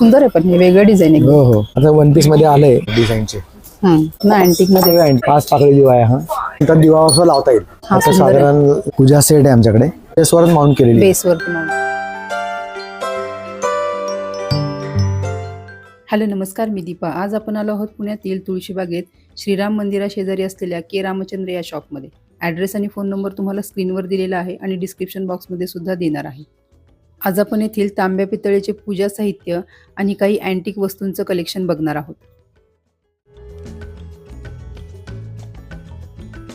सुंदर आहे पण हे वेगळं डिझाईन आहे. हो हो. आता वन पीसमध्ये आलंय डिझाईनचे अँटिकमध्ये सगळं. पाच दिवा आहे हा. दिवा असं लावता येईल. हा, आता सुंदर आहे. साधारण पूजा सेट आहे आमच्याकडे. ते स्वरच माउंट केलेली आहे. हॅलो नमस्कार मी दीपा. आज आपण आलो आहोत पुण्यातील तुळशीबागेत श्रीराम मंदिरा शेजारी असलेल्या के रामचंद्र या शॉपमध्ये ॲड्रेस आणि फोन नंबर तुम्हाला स्क्रीनवर दिलेला आहे आणि डिस्क्रिप्शन बॉक्समध्ये सुद्धा देणार आहे. आज आपण येथील तांब्या पितळेचे पूजा साहित्य आणि काही अँटिक वस्तूंचं कलेक्शन बघणार आहोत.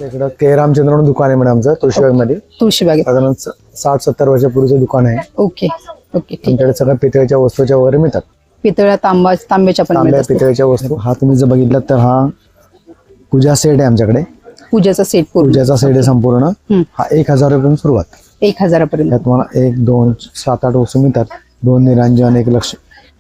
इकडं के. रामचंद्र म्हणून दुकान आहे मॅडम आमचं तुळशीबागमध्ये. तुळशीबागेत. साधारण स- साठ सत्तर वर्षापूर्वीचं दुकान आहे. ओके. ओके ठीक. आमच्याकडे सगळ्या पितळेच्या वस्तूच्या वगैरे मिळतात? पितळ्या तांबा तांब्याच्या पण तांब्या मिळत असतील. पितळेच्या वस्तू. हा तुम्ही जर बघितलं तर हा पूजा सेट आहे आमच्याकडे. पूजाचा सेट पूर्ण. पूजाचा सेट आहे संपूर्ण. हम्म. हा एक हजारापासून सुरुवात. एक हजारापर्यंत. त्यात तुम्हाला एक दोन सात आठ वस्तू मिळतात. दोन निरांजन एक लक्ष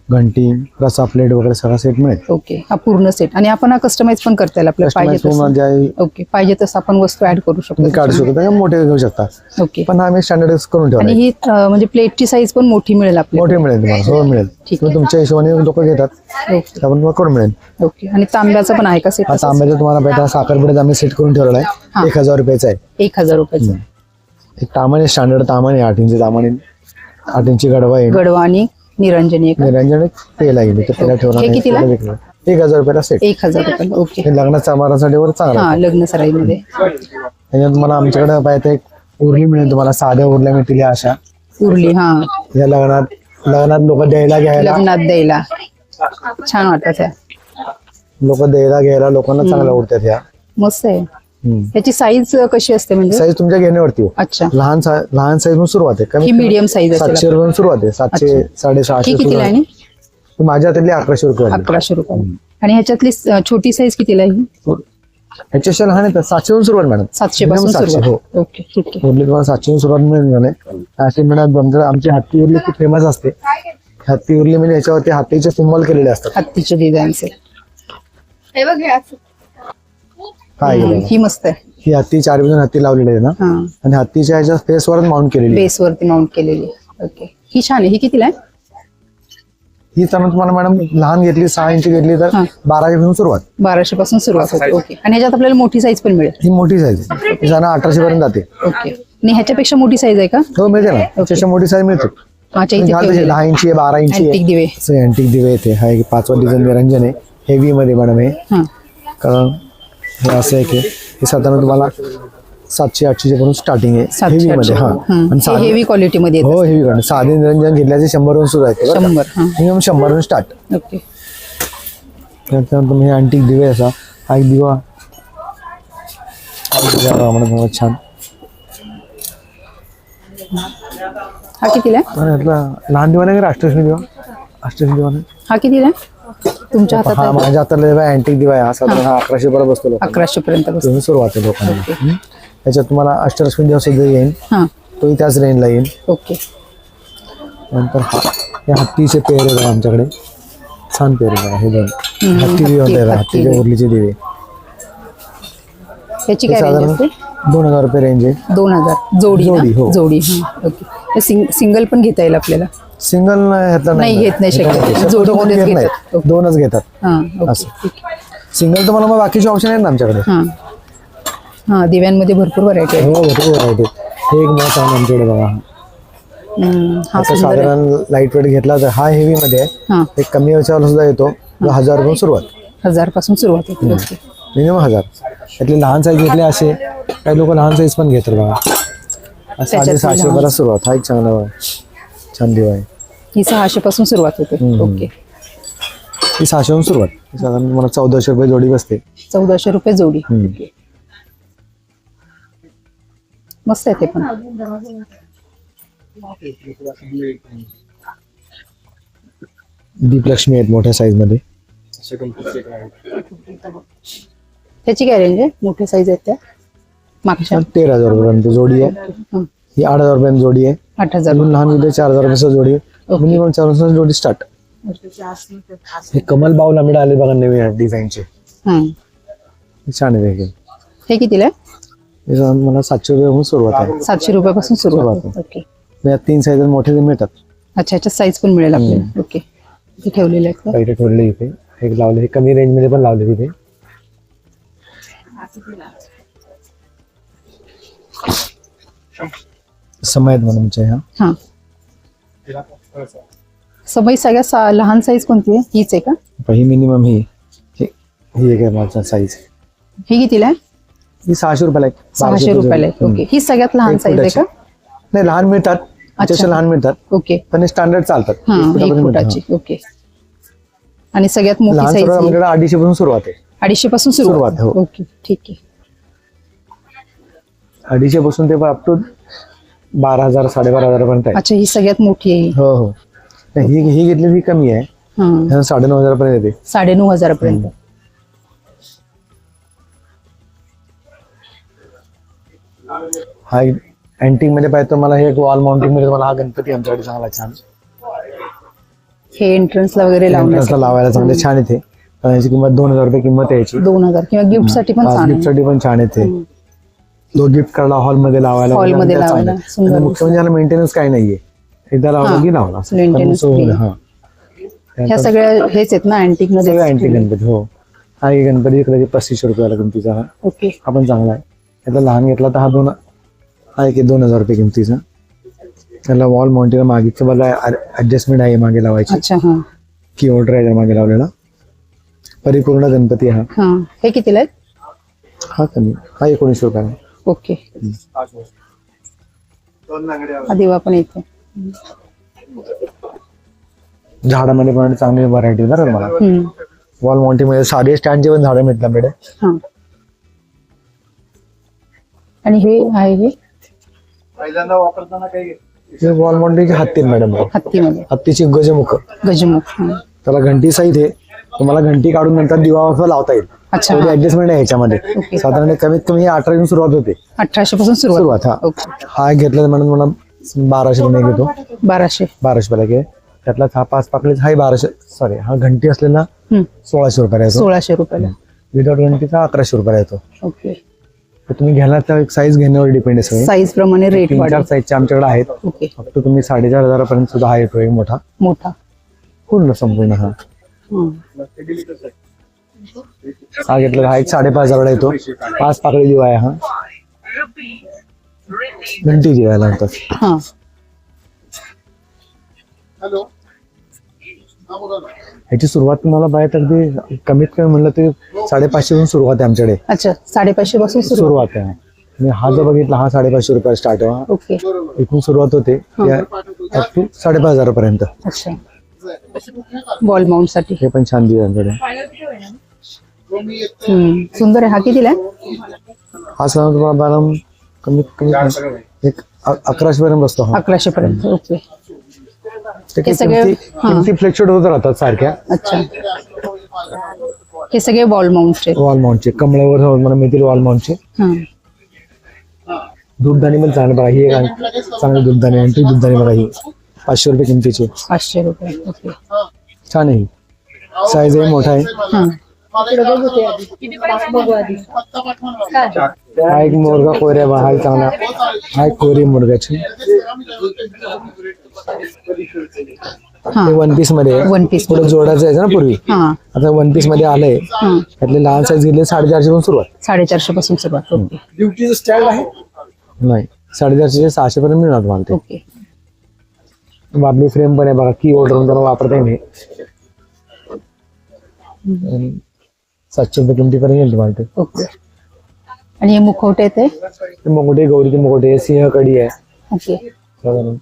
घंटी रसा प्लेट वगैरे सगळा सेट मिळेल. ओके. हा पूर्ण सेट आणि आपण हा कस्टमाइज पण करता येईल आपल्याला पाहिजे तसं. आहे ओके. पाहिजे तसं आपण वस्तू ऍड करू तुम्ही काढू शकतो शकता मोठे घेऊ शकता. ओके. पण आम्ही स्टँडर्ड करून आणि ठेवला ही अं, म्हणजे प्लेटची साईज पण मोठी मिळेल आपल्याला. मोठे मिळेल तुम्हाला हो मिळेल. ठीक तुम्ही तुमच्या हिशोबाने लोक घेतात. ओके. त्याप्रमाणे तुम्हाला करून मिळेल. ओके. आणि तांब्याचा पण आहे का सेट तांब्याचा तुम्हाला भेटा साखरपुड्यात आम्ही सेट करून ठेवलेला हा. आहे एक हजार रुपयाचा आहे. एक हजार रुपयाचा. एक तामाने स्टँडर्ड तामाने आठ इंची तामाने आठ इंची गडवा येईल. गडवा आणि निरंजनी एक. निरंजन एक ते हे नाही, कितीला? त्याला विकणार. एक हजार रुपयाला सेट एक हजार रुपये ओके. हे लग्नाच्या समारंभासाठी वर चांगला हा लग्न सराईमध्ये. त्याच्यात तुम्हाला आमच्याकडे पाहिजे एक उरली मिळेल तुम्हाला साध्या उरल्या मिळतील या अशा. उरली हा. या लग्नात लग्नात लोक द्यायला घ्यायला. लग्नात द्यायला. छान वाटतात त्या. लोक द्यायला घ्यायला लोकांना चांगल्या उरतात या. मस्त आहे. याची साईज कशी असते म्हणजे? साईज तुमच्या घेण्यावरती हो. अच्छा. लहान लहान साईज म्हणून सुरुवात आहे. ही कमी मीडियम साईज सातशे रुपये सुरुवात आहे. सातशे साडेसहाशे ही कितीला आहे माझ्या हातातली अकराशे रुपये. अकराशे रुपये. आणि ह्याच्यातली छोटी साईज कितीला आहे ही? ह्याच्याशी लहान येतात. सातशे वरून सुरुवात मॅडम सातशे पासून सातशे. हो. सुरुवात ओके आहे. तुम्हाला सातशे सुरुवात मिळून जाणे अशी मिळत आमच्या आमची हत्ती उरली खूप फेमस असते. हत्ती उरली म्हणजे याच्यावरती हत्तीचे सिम्बॉल केलेले असतात. हत्तीचे डिझाईन्स काय ही मस्त आहे. ही हत्ती चार बाजून हत्ती लावलेली आहे ना? हा. आणि हत्तीच्या ह्याच्या फेसवरच माउंट केलेली आहे. बेस वरती माउंट केलेली ओके ही छान आहे. ही कितीला आहे? ही तर तुम्हाला मॅडम लहान घेतली सहा इंची घेतली तर हा. बाराशे पासून सुरुवात. बाराशे पासून सुरुवात होते. ओके आणि ह्याच्यात आपल्याला मोठी साईज पण मिळेल. ही मोठी साईज आहे. साधारण अठराशे पर्यंत जाते. ओके आणि ह्याच्यापेक्षा मोठी साईज आहे का? हो मिळते ना. त्याच्यापेक्षा मोठी साईज मिळते. अच्छा इथे घाल तशी ठेवलेलं दहा इंची आहे बारा इंची दिवे. आहे अँटिक दिवे येते हा एक पाचवा डिझाईन निरंजन आहे. हेवी मध्ये मॅडम हे. हा. कारण हे असं आहे की हे साधारण तुम्हाला सातशे आठशे पर्यंत स्टार्टिंग आहे हेवी मध्ये हा. हेवी क्वालिटी मध्ये. हो हेवी कारण साधे निरंजन घेतल्याचे शंभर वरून सुरू आहे शंभर हा. मिनिमम शंभर वरून स्टार्ट ओके. त्याच्यानंतर मग हे अँटिक दिवे असा. हा एक दिवा. एक छान. हा कितीला आहे? लहान दिवा नाही का? राष्ट्रश्री दिवा. राष्ट्रश्री दिवा नाही. हा कितीला आहे? तुमच्या हातात हा आहे? माझ्या हाताला दिवा अँटिक दिवा आहे हा साधारण हा. अकराशे पर्यंत बसतो लोकांना. अकराशे पर्यंत बसतो. तुम्ही सुरुवात आहे लोकांना. त्याच्यात तुम्हाला अष्टलक्ष्मी दिवस सुद्धा येईल. हा. तोही त्याच रेंजला येईल. ओके. नंतर हा हे हत्तीचे पेर बघा आमच्याकडे. छान पेर आहे बघा हे दोन. हत्ती दिवे हत्ती- हत्तीचे दिवे. उरलीचे दिवे. याची काय रेंज साधारण असते? दोन हजार रुपये रेंज आहे. दोन हजार. जोडी जोडी, ना? हो. जोडी हा. ओके. सिंग सिंगल पण घेता येईल आपल्याला? सिंगल नाही घेत नाही मध्येच घेत घेतात. ओके. दोनच घेतात. हा ओके असं. ठीक आहे. सिंगल तुम्हाला मग बाकीचे ऑप्शन आहेत ना आमच्याकडे. हा. हा दिव्यांमध्ये भरपूर व्हरायटी आहे हो भरपूर व्हरायटी हे एक मत आहे आमच्याकडे बघा. हम्म, हा आता सुंदर आहे साधारण लाइट वेट घेतला तर हा हेवी मध्ये आहे. हा. एक कमी याच्यावर सुद्धा येतो. हजार रुपये सुरुवात. हजारपासून सुरुवात होते. ओके मिनिमम हजार. त्यातले लहान साईज घेतले असे काही लोक लहान साईज पण घेतात बघा. साडे सहाशे. पर्यंत सुरुवात. हा एक चांगला बघा. छान दिवा आहे. ही सहाशे पासून सुरुवात होते. हम्म. ओके. ही सहाशेहून सुरुवात. ही साधारण मला चौदाशे रुपये जोडी बसते. चौदाशे रुपये जोडी. हम्म. मस्त आहे ते पण. दीपलक्ष्मी आहेत मोठ्या साईजमध्ये. त्याची काय रेंज आहे? मोठ्या साईज आहेत त्या? मागच्या. तेरा हजार रुपयापर्यंत जोडी आहे. हं, ही आठ हजार रुपयांची जोडी आहे. आठ हजार अजून लहान मुले चार हजार रुपयाची जोडी आहे. मिनिमम चार हजार जोडी स्टार्ट हे कमल बाऊल आम्ही आले बघा नवीन डिझाईनचे. छान आहे हे हे कितीला आहे? हे साधारण मला सातशे रुपयापासून सुरुवात आहे. सातशे रुपयापासून सुरुवात सुरुवात आहे. ओके. यात तीन साईज मोठे मिळतात. अच्छा ह्याच्यात साईज पण मिळेल आपल्याला. ओके. इथे ठेवलेले आहेत का? पहिले ठेवले इथे. एक लावले हे कमी रेंजमध्ये पण लावले तिथे समय ह्या. हा. सबाई सगळ्यात सा- लहान साईज कोणती आहे? हीच आहे का? आता ही मिनिमम ही. ही ही एक आहे माझा साईज ही कितीला आहे? ही सहाशे रुपयाला आहे सहाशे रुपयाला आहे हम्म. ओके. ही सगळ्यात लहान एक साईज आहे का. नाही लहान मिळतात. त्याच्या लहान मिळतात. ओके. पण हे स्टँडर्ड चालतात. हा एक एक फुटापर्यंत मिळतात, फुटाची. ओके. आणि सगळ्यात हा. मोठी लहान साईज अडीचशे पासून सुरुवात आहे. अडीचशे पासून सुरुवात, सुरुवात हो. ओके. ठीक आहे. अडीचशे पासून ते अप टू बारा हजार साडेबारा हजार पर्यंत आहे. अच्छा ही सगळ्यात मोठी आहे ही. हो हो. नाही, ही ही घेतली ही कमी आहे. हा. साडेनऊ हजार पर्यंत येते. साडेनऊ हजारापर्यंत. हा अँटिकमध्ये पाहिजे तर मला हे एक वॉल माउंटिंगमध्ये मला हा गणपती आमच्याकडे चांगला छान. हे एंट्रन्सला वगैरे Entrance ला लावण्यासाठी लावायला चांगले छान येते. पण याची किंमत दोन हजार रुपये किंमत आहे याची. दोन हजार किंवा गिफ्टसाठी पण छान गिफ्टसाठी पण छान येते. दो गिफ्ट कार्डला हॉलमध्ये लावायला Hall वगैरे मध्ये चांगलं लावायला. आहे. सुंदर आणि मुख्य म्हणजे याला मेंटेनन्स काही नाहीये. एकदा लावला हा. की लावला Maintenance free. हा. ह्या सगळ्या हेच आहेत ना अँटिक सगळं मध्ये अँटिक गणपती हो. हा एक गणपती इकडे पस्तीसशे रुपयाला किमतीचा हा. ओके. हा पण चांगला आहे. यातला लहान घेतला तर हा दोन हा एक दोन हजार रुपये किमतीचा त्याला वॉल माउंटेला मागीचं मला ऍडजस्टमेंट आहे मागे लावायची. अच्छा हा. की ऑर्डर आहे मागे लावलेला. परिपूर्ण गणपती हा. हा. हे कितीला आहेत? हा कमी. हा एकोणीसशे रुपयाला. ओके. हा दिवा पण येते झाडामध्ये पण चांगली व्हरायटी बरं मला. हम्म. वॉल माउंटिंगमध्ये साधे स्टँडचे पण झाडं मिळतात हा. आणि हे आहे हे? हे वॉल माउंटिंगचे हत्ती आहेत मॅडम हत्तीमध्ये. हत्तीची गजमुख. गजमुख हा. त्याला घंटी सहित आहे तुम्हाला घंटी काढून नंतर दिवा वाफा लावता येईल. ऍडजस्टमेंट आहे ह्याच्यामध्ये. साधारण कमीत कमी अठरा सुरुवात होते. अठराशे पासून सुरुवात हा. हा घेतला म्हणून मला बाराशे रुपये घेतो बाराशे. बाराशे रुपयाला घे त्यातला हा पाच पाकळीच हा बाराशे सॉरी हा घंटी असलेला. सोळाशे रुपयाला येतो. सोळाशे रुपयाला. विदाउट घंटीचा अकराशे रुपयाला येतो. ओके. तुम्ही घ्यायला तर साईज घेण्यावर डिपेंड आहे साईज प्रमाणे रेट चार साईजचे आमच्याकडे आहेत. फक्त तुम्ही साडेचार हजारापर्यंत सुद्धा हा येतो एक मोठा. मोठा. पूर्ण संपूर्ण हा. हं. हा हा एक साडेपाच हजाराला येतो. पाच पाकळी दिवा आहे हा. घंटी दिवा लागतात हा. ह्याची सुरुवात तुम्हाला पाहिजे अगदी कमीत कमी म्हणलं ते साडेपाचशे पासून सुरुवात आहे आमच्याकडे. अच्छा साडेपाचशे पासून सुरू सुरुवात आहे. आणि हा जो बघितला हा साडेपाचशे रुपये स्टार्ट आहे. ओके. इथून सुरुवात होते. साडेपाच हजारापर्यंत. अच्छा. बॉल माउंटसाठी. हे पण छान हम्म. सुंदर आहे. हा कितीला हा सण तुम्हाला मॅडम कमीत कमी एक अकराशे पर्यंत बसतो हा. अकराशे पर्यंत. ओके. ते सगळे- किमती हा. किमती फ्लेक्च्युएट होत राहतात सारख्या. अच्छा. हे सगळे बॉल माउंटचे वॉल माउंटचे कमळावर मला मिळतील वॉल माउंटचे हा. दूधदाणी पण चांगलं बघा ही एक. चांगली दूधदाणी अँटी दूधदाणी बघा ही. पाचशे रुपये किमतीची. पाचशे रुपये ओके. छान आहे. ही साईज आहे मोठा आहे. हा. हा एक मोरगा कोऱ्या बा हा एक चांगला. हा एक कोरी मोरगाची हा. ते वन पीसमध्ये आहे. वन पीस पुढे जोडायचं आहे ना पूर्वी. हा. आता वन पीसमध्ये आलंय. हा. त्यातले लहान साईज घेतले साडेचारशे पासून सुरुवात. साडेचारशे पासून सुरुवात ओके. नाही. साडेचारशे सहाशे पर्यंत मिळणार तुम्हाला ते. ओके. बाबली फ्रेम पण आहे बघा की ऑर्डर त्याला वापरता येईल सातशे रुपये किमतीपर्यंत येईल तुम्हाला ते ओके. आणि हे मुखवटे येते ते? मुकुटे गौरीचे मुकुटे सिंहकडी आहे. ओके. साधारण.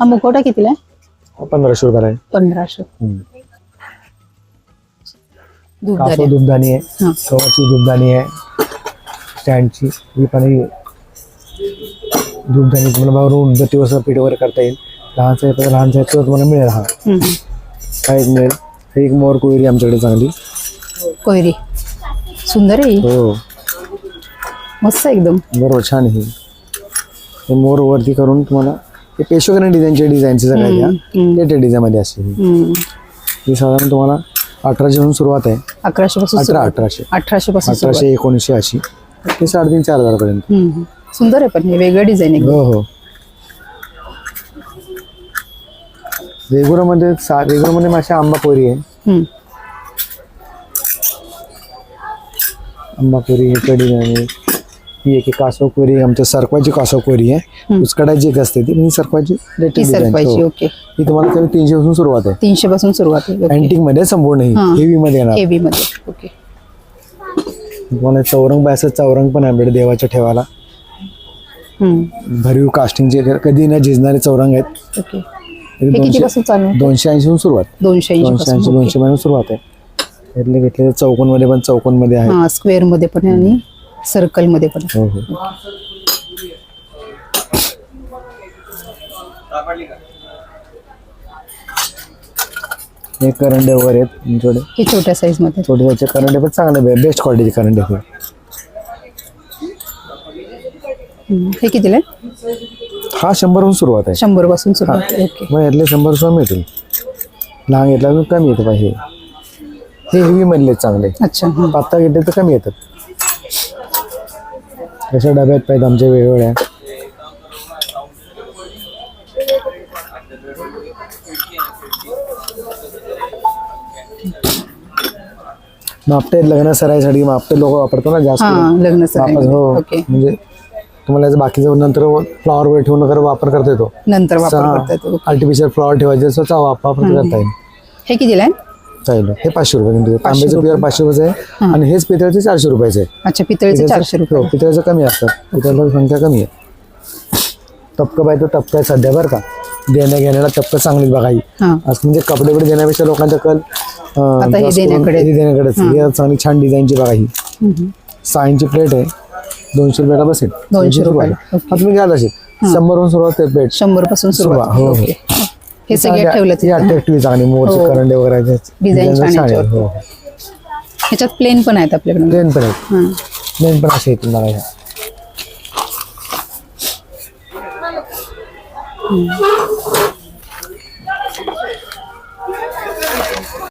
हा मुखवटा कितीला आहे? पंधराशे रुपयाला आहे. पंधराशे. हम्म. दूध कासव धूपदाणी आहे. हा. गव्हाची धूपदाणी आहे. स्टँडची. ही पण धूपदाणी तुम्हाला बाहेरून उदबत्तीवर पीठ वगैरे करता येईल. लहान साईज लहान साईज तुम्हाला मिळेल हा. हा एक मिळेल एक मोर कोयरी आमच्याकडे चांगली कोयरी सुंदर आहे ही. हो मस्त आहे एकदम बरोबर छान आहे ही मोर वरती करून तुम्हाला हे पेशोकरी डिझाईनचे डिझाईनचे सगळ्या हम्म, हम्म. त्या डिझाईन मध्ये असते ही. हम्म. ही साधारण तुम्हाला अठराशे पासून सुरुवात आहे अकराशे पासून अठरा सुरुवात. अठराशे अठराशे पासून सुरुवात. अठराशे एकोणीसशे अशी ते साडेतीन चार हजारापर्यंत हम्म. सुंदर आहे पण हे वेगळं डिझाईन आहे हो हो रेगुलरमध्ये सा रेगुलरमध्ये मासे आंबापोरी आहे. हम्म. आंबापुरी ही कढी आणि ही एक कासवकोरी आमच्या सरकवाची कासवकोरी आहे. उचकडाची एक असते ती म्हणजे ती design. सरकवायची हो. ओके. ही तुम्हाला कमी तीनशे पासून सुरुवात आहे. तीनशे पासून सुरुवात आहे अँटिकमध्ये संपूर्ण ही. हा. हेवी मध्ये येणार. हेवी मध्ये ओके. तुम्हाला चौरंग बायचं चौरंग पण आहे आपल्याकडे देवाच्या ठेवाला हम्म. भरीव कास्टिंगचे कधी न झिजणारे चौरंग आहेत. ओके. हे हे किती दोनशे पासून चालू? आहे? दोनशे ऐंशी सुरुवात. दोनशे ऐंशी दोनशे ऐंशी दोनशे पासून सुरुवात आहे. त्यातले घेतलेले चौकोनमध्ये पण चौकोनमध्ये आहे. हा स्क्वेअरमध्ये पण आहे आणि सर्कलमध्ये पण आहे. हो हो हे करंडे वगैरे आहेत तुमच्याकडे. हे छोट्या साईजमध्ये. छोटे छोटे करंडे पण चांगले बेस्ट क्वालिटीचे करंडे आहेत. हम्म. हे कितीला आहे? हा शंभरहून सुरुवात आहे. शंभरपासून सुरुवात आहे. ओके. मग यातले शंभर सुद्धा मिळतील लहान घेतला तर कमी येतं पाहिजे हे. हेवी आहेत चांगले. अच्छा. पात्ता घेतले तर कमी येतात. कशा डब्यात पाहिजे आमच्या वेगवेगळ्या. मापटे लग्न सरायसाठी मापटे लोक वापरतो ना जास्त. हा. लग्न वापस सराई हो. ओके. म्हणजे तुम्हाला याचं बाकीचं नंतर फ्लॉवर वर ठेवून वगैरे वापर करता येतो. नंतर वापर करता येतो. आर्टिफिशियल फ्लॉवर ठेवायचे असं वापर करता येईल. हे कितीला आहे चालेल. हे पाचशे रुपये किमती आहे. तांब्याचं प्युअर पाचशे रुपयाचं आहे. आणि हेच पितळचे चारशे रुपयाचे आहे. अच्छा पितळेचे चारशे रुपये. हो पितळेचं कमी असतात. पितळेची संख्या कमी आहे. तपकं पाहिजे तर तपकं आहे सध्या बरं का. देण्या घेण्याला तपकं चांगलीच बघा ही. आज म्हणजे कपडे बिडे देण्यापेक्षा लोकांचा कल अं, आता हे जास्त करून देण्याकडे. हे देण्याकडेच. ही. चांगली छान डिझाईनची बघा ही. हम्म. सहा प्लेट आहे. दोनशे रुपयाला बसेल दोनशे रुपयाला. हा तुम्ही घ्याल असेल शंभरहून सुरुवात आहे शंभरपासून सुरुवात. हो, हो. हे सगळे ठेवलं ही अट्रॅक्टिव्ह चांगली मोरचे हो. करंडे वगैरे आहेत. छान आहे. याच्यावर. हो ह्याच्यात प्लेन पण आहेत आपल्याकडे. प्लेन पण आहेत. हा. प्लेन पण असे ह्या.